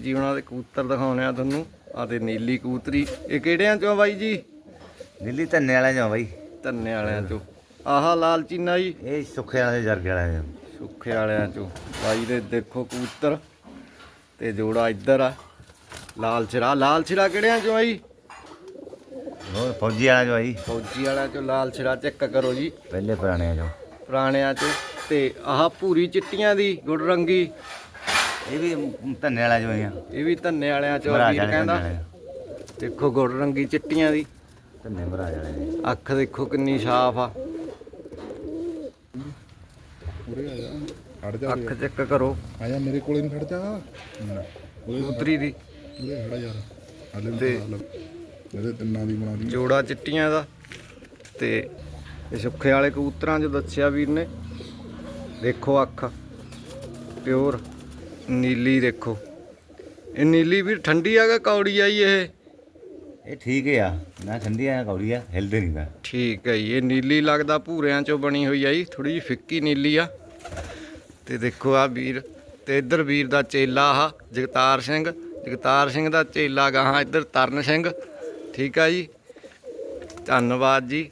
ਜੀ ਉਹਨਾਂ ਦੇ ਕਬੂਤਰ ਦਿਖਾਉਣੇ ਆ ਤੁਹਾਨੂੰ। ਆ ਤੇ ਨੀਲੀ ਕਬੂਤਰੀ। ਇਹ ਕਿਹੜਿਆਂ ਚੋਂ ਆ ਬਾਈ ਜੀ? ਦਿੱਲੀ ਧੰਨੇ ਵਾਲਿਆਂ ਚੋਂ ਬਾਈ। ਧੰਨੇ ਵਾਲਿਆਂ ਚੋਂ। ਆਹ ਲਾਲ ਚੀਨਾ ਜੀ। ਇਹ ਸੁੱਖੇ ਵਾਲੇ ਜਰਗੇ ਵਾਲਿਆਂ ਚੋਂ। ਸੁੱਖੇ ਵਾਲਿਆਂ ਚੋਂ। ਬਾਈ ਦੇ ਦੇਖੋ ਕਬੂਤਰ। ਤੇ ਜੋੜਾ ਇੱਧਰ ਆ। ਲਾਲ ਸਿਰਾ। ਲਾਲ ਸਿਰਾ ਕਿਹੜਿਆਂ ਚੋਂ ਆ ਜੀ ਹੋਰ ਫੌਜੀ ਵਾਲਿਆਂ ਚੋਂ ਬਾਈ। ਫੌਜੀ ਵਾਲਿਆਂ ਚੋਂ ਲਾਲ ਸਿਰਾ ਚੈੱਕ ਕਰੋ ਜੀ। ਪਹਿਲੇ ਪੁਰਾਣਿਆਂ ਚੋਂ। ਪੁਰਾਣਿਆਂ ਚੋਂ। ਤੇ ਆਹ ਭੂਰੀ ਚਿੱਟੀਆਂ ਦੀ ਗੁੜ ਰੰਗੀ ਇਹ ਵੀ ਧੰਨੇ ਵਾਲਿਆਂ ਚੋਂ ਹੀ ਆ। ਇਹ ਵੀ ਧੰਨੇ ਵਾਲਿਆਂ ਚੋਂ ਵੀਰ ਵਾਲੇ ਕਹਿੰਦਾ ਵਾਲੇ। ਦੇਖੋ ਗੁੜ ਰੰਗੀ ਚਿੱਟੀਆਂ ਦੀ। ਧੰਨੇ ਮਹਾਰਾਜ ਵਾਲੇ। ਅੱਖ ਦੇਖੋ ਕਿੰਨੀ ਸਾਫ਼ ਆ। ਉਰੇ ਆ ਜਾ ਖੜ ਜਾ ਅੱਖ ਚੈੱਕ ਕਰੋ। ਆ ਜਾ ਮੇਰੇ ਕੋਲੇ ਨੂੰ ਖੜ ਜਾ। ਉਰੇ ਕਬੂਤਰੀ ਦੀ। ਉਰੇ ਖੜਾ ਯਾਰ। ਹਾਲੇ ਵੀ ਤੇ- ਖੜਾ ਲੈ। ਇਹਦੇ ਤਿੰਨਾਂ ਦੀ ਬਣਾ ਦੀ ਜੋੜਾ ਚਿੱਟੀਆਂ ਦਾ ਤੇ ਇਹ ਸੁੱਖੇ ਵਾਲੇ ਕਬੂਤਰਾਂ 'ਚ ਦੱਸਿਆ ਵੀਰ ਨੇ ਦੇਖੋ ਅੱਖ ਪਿਓਰ। ਨੀਲੀ ਦੇਖੋ। ਇਹ ਨੀਲੀ ਵੀ ਠੰਡੀ ਆ ਕਿ ਕੌੜੀ ਆ ਜੀ ਇਹ? ਇਹ ਠੀਕ ਆ। ਨਾ ਠੰਡੀ ਆ ਨਾ ਕੌੜੀ ਆ ਹਿਲਦੇ ਨਹੀਂ ਦਾ ਠੀਕ ਹੈ ਜੀ ਇਹ ਨੀਲੀ ਲੱਗਦਾ ਭੂਰਿਆਂ 'ਚੋਂ ਬਣੀ ਹੋਈ ਆ ਜੀ ਥੋੜੀ ਜਿਹੀ ਫਿੱਕੀ ਨੀਲੀ ਆ। ਤੇ ਦੇਖੋ ਆ ਵੀਰ ਤੇ ਇੱਧਰ ਵੀਰ ਦਾ ਚੇਲਾ ਆ ਜਗਤਾਰ ਸਿੰਘ। ਜਗਤਾਰ ਸਿੰਘ ਦਾ ਚੇਲਾ ਗਾਹਾਂ ਇੱਧਰ ਤਰਨ ਸਿੰਘ। ਠੀਕ ਆ ਜੀ। ਧੰਨਵਾਦ ਜੀ।